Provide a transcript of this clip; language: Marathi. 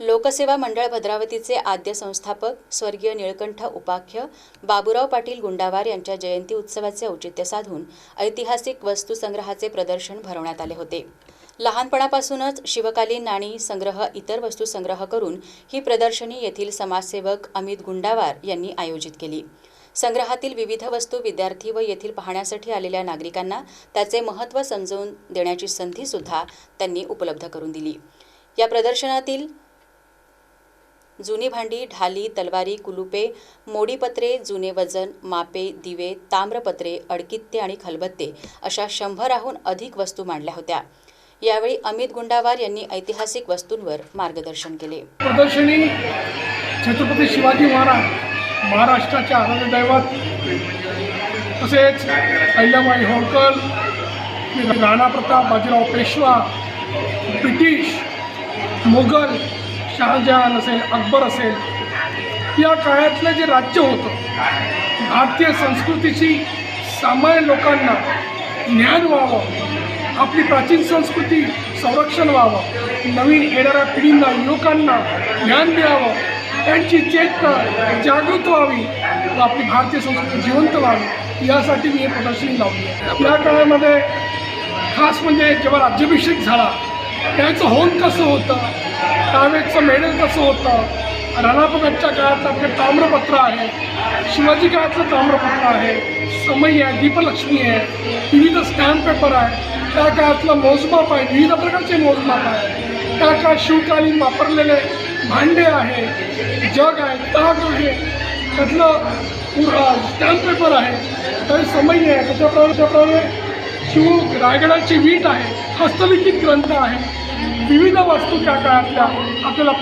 लोकसेवा मंडळ भद्रावतीचे आद्य संस्थापक स्वर्गीय निळकंठ उपाख्य बाबुराव पाटील गुंडावार यांच्या जयंती उत्सवाचे औचित्य साधून ऐतिहासिक वस्तुसंग्रहाचे प्रदर्शन भरवण्यात आले होते. लहानपणापासूनच शिवकालीन नाणी संग्रह इतर वस्तू संग्रह करून ही प्रदर्शनी येथील समाजसेवक अमित गुंडावार यांनी आयोजित केली. संग्रहातील विविध वस्तू विद्यार्थी व येथील पाहण्यासाठी आलेल्या नागरिकांना त्याचे महत्त्व समजवून देण्याची संधीसुद्धा त्यांनी उपलब्ध करून दिली. या प्रदर्शनातील जुनी भांडी ढाली तलवारी कुलुपे मोडीपत्रे जुने वजन मापे दिवे ताम्रपत्रे अडकित्ते आणि खलबत्ते अशा शंभराहून अधिक वस्तू मांडल्या होत्या. यावेळी अमित गुंडावार यांनी ऐतिहासिक वस्तूंवर मार्गदर्शन केले. प्रदर्शनी छत्रपती शिवाजी महाराज महाराष्ट्राचे आराध्य दैवत तसेच अहिल्याबाई होळकर राणा प्रताप बाजीराव पेशवा ब्रिटिश मुघल शहाजहान असेल अकबर असेल या काळातलं जे राज्य होतं भारतीय संस्कृतीची सामान्य लोकांना ज्ञान व्हावं आपली प्राचीन संस्कृती संरक्षण व्हावं नवीन येणाऱ्या पिढींना युवकांना ज्ञान द्यावं त्यांची चेतना जागृत व्हावी व आपली भारतीय संस्कृती जिवंत व्हावी यासाठी मी हे प्रदर्शनी लावली या काळामध्ये खास म्हणजे जेव्हा राज्याभिषेक झाला त्याचं होऊन कसं होतं त्यावेळेचं मेडल कसं होतं? राणाप्रतापच्या काळातलं आपलं ताम्रपत्र आहे. शिवाजी काळातलं ताम्रपत्र आहे. समय आहे दीपलक्ष्मी आहे. विविध स्टॅम्प पेपर आहे. त्या काळातलं मोजमाप आहे. विविध प्रकारचे मोजमाप आहे. त्या काळात शिवकालीन वापरलेले भांडे आहे. जग आहे ताग आहे. त्यातलं स्टॅम्प पेपर आहे. तर समय आहे. त्याच्याप्रमाणे त्याप्रमाणे शिव रायगडाची वीट आहे. हस्तलिखित ग्रंथ आहे. विविध वस्तू त्या काळातल्या आपल्याला